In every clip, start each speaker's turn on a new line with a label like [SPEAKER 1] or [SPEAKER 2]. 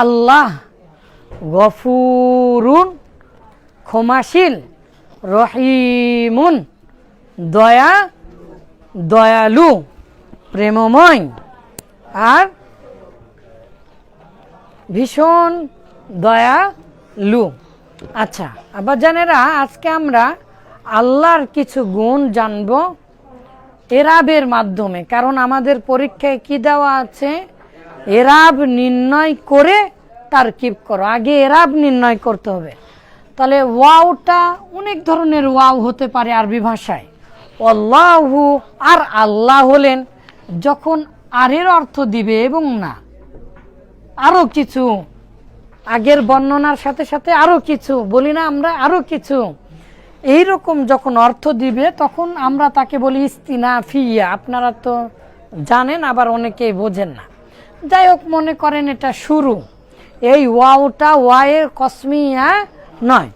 [SPEAKER 1] আল্লাহ গফুরুন, ক্ষমাশীল, রহিমুন, দয়া, দয়ালু, প্রেমময় আর ভীষণ দয়ালু। আচ্ছা আবার জানেরা আজকে আমরা আল্লাহর কিছু গুণ জানব এরাবের মাধ্যমে, কারণ আমাদের পরীক্ষায় কি দেওয়া আছে? এরাব নির্ণয় করে তার কিপ করো। আগে এরাব নির্ণয় করতে হবে। তাহলে ওয়াওটা অনেক ধরনের ওয়াও হতে পারে আরবি ভাষায়। অল্লাহু আর আল্লাহ হলেন, যখন আরের অর্থ দিবে এবং না। আরও কিছু, আগের বর্ণনার সাথে সাথে আরও কিছু, বলি না আমরা আরও কিছু। এই রকম যখন অর্থ দিবে, তখন আমরা তাকে বলি ইস্তিনা ফিয়া আপনারা তো জানেন, আবার অনেকেই বোঝেন না। যাই হোক মনে করেন এটা শুরু। এই ওয়াওটা ওয়ায়ের কসমিয়া নয়।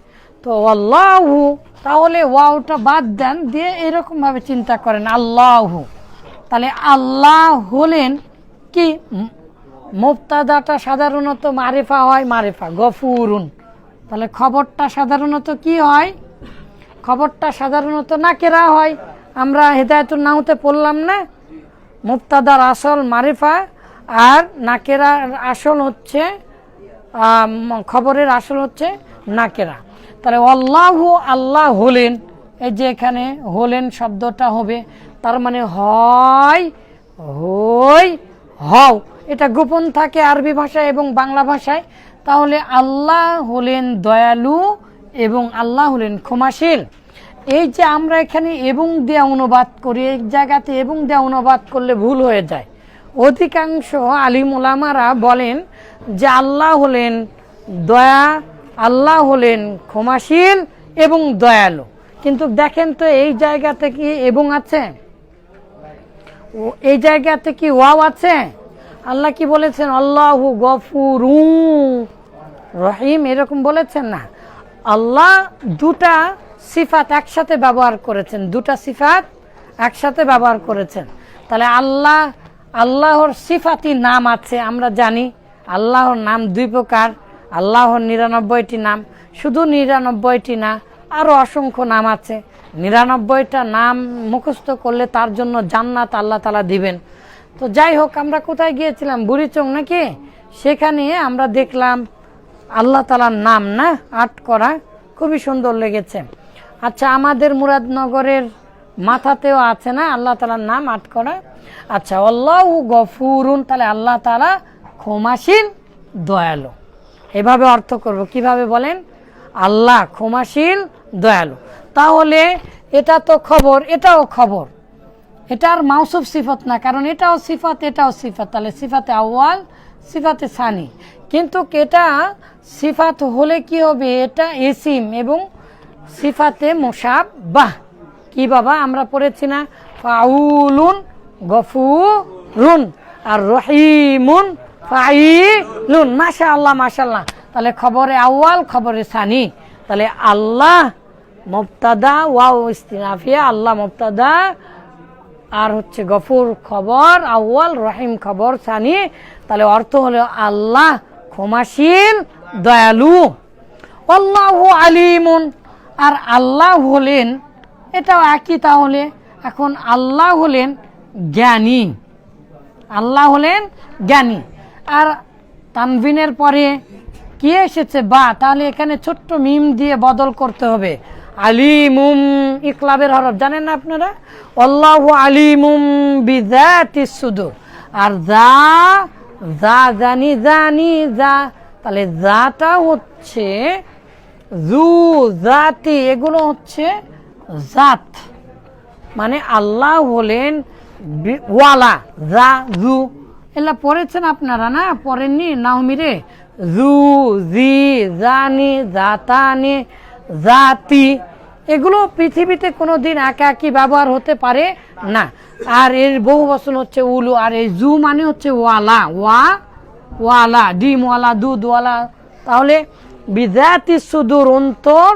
[SPEAKER 1] তো আল্লাহু তাহলে ওয়াওটা বাদ দেন দিয়ে এরকম ভাবে চিন্তা করেন আল্লাহু। তাহলে আল্লাহ হলেন কি? উম, মুক্তাদাটা সাধারণত মারেফা হয় মারেফা গফুরুন। তাহলে খবরটা সাধারণত কি হয়? খবরটা সাধারণত নাকেরা হয়। আমরা হেদায়তুল নাহুতে পড়লাম না? মুফতাদার আসল মারেফা আর নাকেরা আসল হচ্ছে খবরের আসল হচ্ছে নাকেরা। তাহলে আল্লাহু আল্লাহ হলেন, এই যে এখানে হলেন শব্দটা হবে, তার মানে হয়, হই, হও। এটা গোপন থাকে আরবি ভাষায় এবং বাংলা ভাষায়। তাহলে আল্লাহ হলেন দয়ালু এবং আল্লাহ হলেন ক্ষমাশীল। এই যে আমরা এখানে এবং দেয়া অনুবাদ করি, এক জায়গাতে এবং দেয়া অনুবাদ করলে ভুল হয়ে যায়। অধিকাংশ আলিম ওলামারা বলেন যে আল্লাহ হলেন দয়া, আল্লাহ হলেন ক্ষমাশীল এবং দয়ালু। কিন্তু দেখেন তো এই জায়গাতে কি এবং আছে? এই জায়গাতে কি ওয়াও আছে? আল্লাহ কি বলেছেন? আল্লাহু গফুরু রহিম, এরকম বলেছেন না। আল্লাহ দুটা সিফাত একসাথে ব্যবহার করেছেন, দুটা সিফাত একসাথে ব্যবহার করেছেন। তাহলে আল্লাহ আল্লাহর সিফাতি নাম আছে, আমরা জানি। আল্লাহর নাম দুই প্রকার, আল্লাহর নিরানব্বইটি নাম। শুধু নিরানব্বইটি না আরও অসংখ্য নাম আছে। নিরানব্বইটা নাম মুখস্থ করলে তার জন্য জান্নাত আল্লাহ তালা দিবেন। তো যাই হোক, আমরা কোথায় গিয়েছিলাম? বুড়িচং নাকি? সেখানে আমরা দেখলাম আল্লাহ তালার নাম না? আর্ট করা। খুবই সুন্দর লেগেছে। আচ্ছা আমাদের মুরাদনগরের মাথাতেও আছে না? আল্লাহ তালার নাম আর্ট করা। আচ্ছা আল্লাহ গফুরুন, তাহলে আল্লাহ তালা ক্ষমাসীন, দয়ালু। এভাবে অর্থ করব। কীভাবে বলেন? আল্লাহ ক্ষমাশীল দয়ালু। তাহলে এটা তো খবর, এটাও খবর। এটার মাউসুফ সিফত না, কারণ এটাও সিফাত এটাও সিফাত। তাহলে সিফাতে আউয়াল, সিফাতে সানি। কিন্তু এটা সিফাত হলে কি হবে? এটা এসিম এবং সিফাতে মোসাব বাহ কি বাবা, আমরা পড়েছি না? ফাউলুন গফুরুন আর রহিমুন ফাইলুন। মাশা আল্লাহ মাশাল্লাহ তাহলে খবরে আউয়াল, খবরে সানি। তাহলে আল্লাহ মুবতাদা, ওয়াও ইস্তিনাফিয়া, আল্লাহ মুবতাদা। আর হচ্ছে গফুর খবর, আউয়াল, রহিম খবর, সানি। তাহলে অর্থ হলো আল্লাহ ক্ষমাশীল, দয়ালু। আল্লাহ আলিমুন। আর আল্লাহ হলেন, এটাও একই তাহলে। এখন আল্লাহ হলেন জ্ঞানী। আল্লাহ হলেন জ্ঞানী। আর তানভিনের পরে কি এসেছে? বা, তাহলে এখানে ছোট্ট মিম দিয়ে বদল করতে হবে। আলিমুম ইকলাবের হরফ, জানেন না আপনারা? আল্লাহ আলিমুম বিজাতি সুদূর। আর যা যা জানি জানি, যা। তাহলে যাটা হচ্ছে জু, জাতি, এগুলো হচ্ছে জাত। মানে আল্লাহ হলেন ওয়ালা জা জু। এলা পড়েছেন আপনারা, না? পড়েননি? নাহমিরে জু, জি, জানি, জাতানি, জাতি। এগুলো পৃথিবীতে কোনো দিন একা একই ব্যবহার হতে পারে না। আর এর বহু বচন হচ্ছে উলু, আর এই জু মানে হচ্ছে ওয়ালা। ওয়া, ওয়ালা ডিমওয়ালা দুধওয়ালা তাহলে বিজাতি সুদূর অন্তর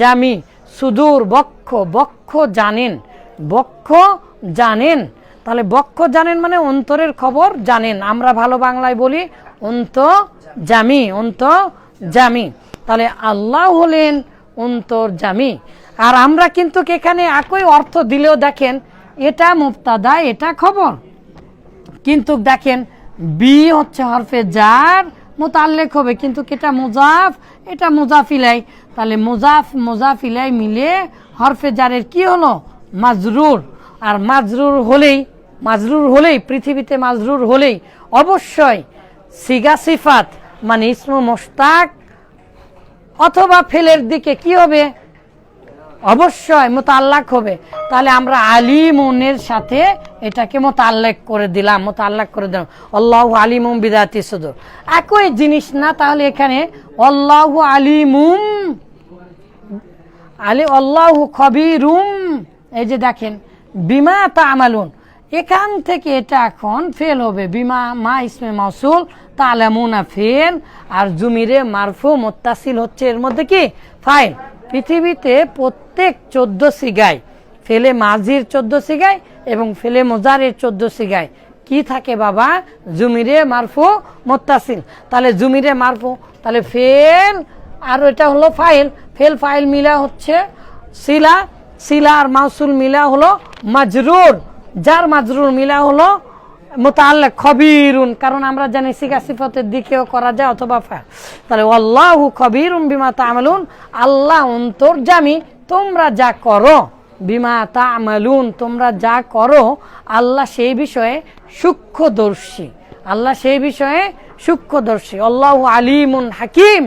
[SPEAKER 1] জামি, সুদূর বক্ষ বক্ষ জানেন বক্ষ জানেন। তাহলে বক্ষ জানেন মানে অন্তরের খবর জানেন। আমরা ভালো বাংলায় বলি অন্ত জামি অন্ত জামি তাহলে আল্লাহ হলেন অন্তর জামি আর আমরা কিন্তু এখানে একই অর্থ দিলেও দেখেন, এটা মুক্তাদা এটা খবর। কিন্তু দেখেন, বি হচ্ছে হরফে জার মোতাল্লেক হবে, কিন্তু এটা মুজাফ, এটা মুজাফিলাই। তাহলে মুজাফ, মুজাফিলাই মিলে হরফে জারের কি হলো? মাজরুর। আর মাজরুর হলেই মাজরুর হলেই, পৃথিবীতে মাজরুর হলেই অবশ্যই সিগা সিফাত মানে ইসমু মোস্তাক অথবা ফেলের দিকে কি হবে? অবশ্যই মোতাল্লাক হবে। তাহলে আমরা আলিমুনের সাথে এটাকে মোতাল্লাক করে দিলাম, মোতাল্লাক করে দিলাম। আল্লাহ আলিমুম বিদাতি শুধু একই জিনিস না, তাহলে এখানে আল্লাহ আলিমুম আলি আল্লাহ খবিরুম, এই যে দেখেন, বিমা তা আমালুন এখান থেকে এটা এখন ফেল হবে। বিমা, মা ইসমে মাসুল তালামুনা ফেল, আর জুমিরে মারফু মোত্তাসিল হচ্ছে। এর মধ্যে কি? ফাইল পৃথিবীতে প্রত্যেক চোদ্দ সিগায়, ফেলে মাঝির চোদ্দ সিগায় এবং ফেলে মোজারের চোদ্দ সিগায়। কি থাকে বাবা? জুমিরে মারফু মোত্তাসিল। তাহলে জুমিরে মারফু, তাহলে ফেল, আর এটা হলো ফাইল ফেল ফাইল মিলা হচ্ছে শিলা শিলা আর মাউসুল মিলা হলো মাজরুর। যার মাজরুর মিলা হলো মোতাল্লাক খবিরুন। কারণ আমরা জানি সিগা সিফতের দিকেও করা যায় অথবা তাহলে আল্লাহু খবিরুন বিমা তামালুন। আল্লাহ অন্তর্জামি তোমরা যা করো, বিমা তামালুন, তোমরা যা করো, আল্লাহ সেই বিষয়ে সূক্ষ্মদর্শী। আল্লাহ সেই বিষয়ে সূক্ষ্মদর্শী। আল্লাহ আলিমুন হাকিম।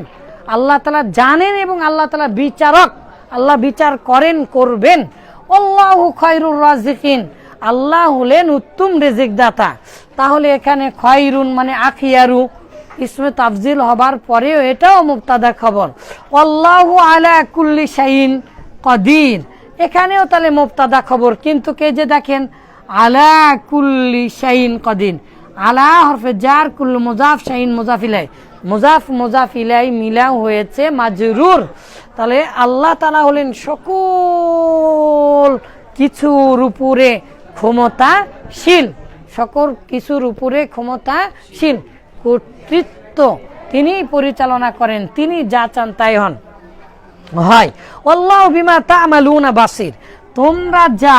[SPEAKER 1] আল্লাহ তালা জানেন এবং আল্লাহ তালা বিচারক। আল্লাহ বিচার করেন, করবেন। আল্লাহ খয়রুর রাজিকিন আল্লাহ হলেন উত্তম রেজিক দাতা তাহলে এখানে খয়রুন মানে আখিয়ারু। ইসমে তাফজিল হবার পরেও এটাও মুক্তাদা খবর। আল্লাহ আলা কুল্লি শাইন কদির। এখানেও তাহলে মুক্তাদা খবর। কিন্তু কে যে দেখেন? আলা কুল্লি শাইন কদিন আলা হরফে জার কুল্লু মুজাফ শাহিন মুজাফিলাই মুজাফ মুজাফিলাই মিলা হয়েছে, মাজরুর। তাহলে আল্লাহ তালা হলেন সকল কিছুর উপরে ক্ষমতাশীল। সকল কিছুর উপরে ক্ষমতাশীল। কর্তৃত্ব তিনি পরিচালনা করেন, তিনি যা চান তাই হন। হয়, আল্লাহ বিমা তামালুনা বাসির। তোমরা যা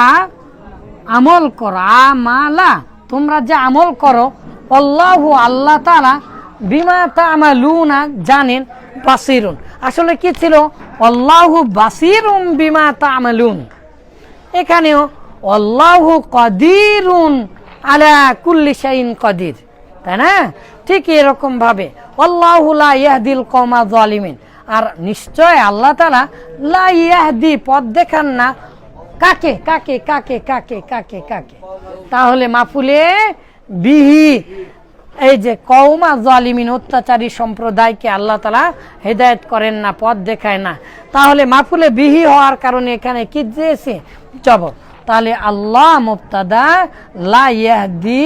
[SPEAKER 1] আমল করো আমালা তোমরা যা আমল করো, আল্লাহ আল্লাহ তালা বিমা তামালুনা জানেন, বাসিরুন। আসলে কি ছিল? আল্লাহু বাসিরুন বিমা তামালুন। এখানেও আল্লাহু কদিরুন আলা কুল্লি শাইন কদির। তাই না? ঠিক এরকম ভাবে আল্লাহ লা ইয়াহদিল কমা জালিমিন আর নিশ্চয় আল্লাহ তালা লা ইয়াহদি পথ দেখান না। কাকে কাকে কাকে কাকে কাকে কাকে? তাহলে মাফুলে বিহি, এই যে কৌমা জালিমিন অত্যাচারী সম্প্রদায়কে আল্লাহ তালা হেদায়ত করেন না, পথ দেখায় না। তাহলে মাফুলে বিহি হওয়ার কারণে এখানে কি দিয়েছে? জবর তাহলে আল্লাহ মুক্তাদা লা ইয়াহদি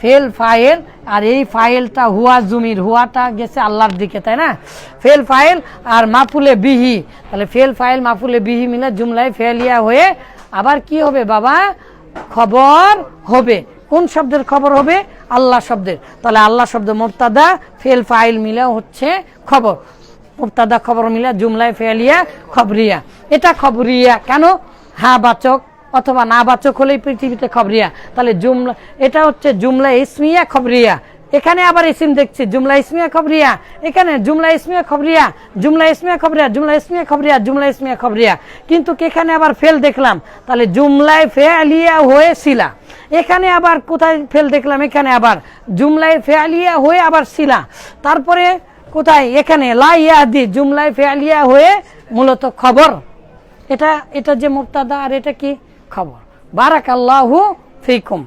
[SPEAKER 1] ফেল ফাইল, আর এই ফাইলটা হুয়া জুমির, হুয়াটা গেছে আল্লাহর দিকে, তাই না? ফেল ফাইল আর মাফুলে বিহি, তাহলে ফেল ফাইল, মাফুলে বিহি মিলে জুমলায় ফেলিয়া হয়ে আবার কি হবে বাবা? খবর হবে। কোন শব্দের খবর হবে? আল্লাহ শব্দের। তাহলে আল্লাহ শব্দ মুক্তাদা ফেল ফাইল মিলে হচ্ছে খবর। মুক্তাদা খবর মিলা জুমলায় ফেলিয়া খবরিয়া। এটা খবরিয়া। কেন? হা, বাচক। অথবা না বাচক হলেই পৃথিবীতে খবরিয়া। তাহলে জুমলা, এটা হচ্ছে জুমলা ইসমিয়া খবরিয়া। এখানে আবার ইসিম দেখছি, জুমলা ইসমিয়া খবরিয়া। এখানে জুমলা ইসমিয়া খবরিয়া, জুমলা ইসমিয়া খবরিয়া, জুমলা ইসমিয়া খবরিয়া, জুমলা ইসমিয়া খবরিয়া। কিন্তু এখানে আবার ফেল দেখলাম? তাহলে জুমলায় হয়ে শিলা এখানে আবার কোথায় ফেল দেখলাম? এখানে আবার। জুমলায় ফেলিয়া হয়ে আবার শিলা। তারপরে কোথায়? এখানে। লাইয়াদি জুমলায় ফেলিয়া হয়ে মূলত খবর। এটা এটা যে মুক্তাদা আর এটা কি? খবর। বারাক আল্লাহু ফিকুম।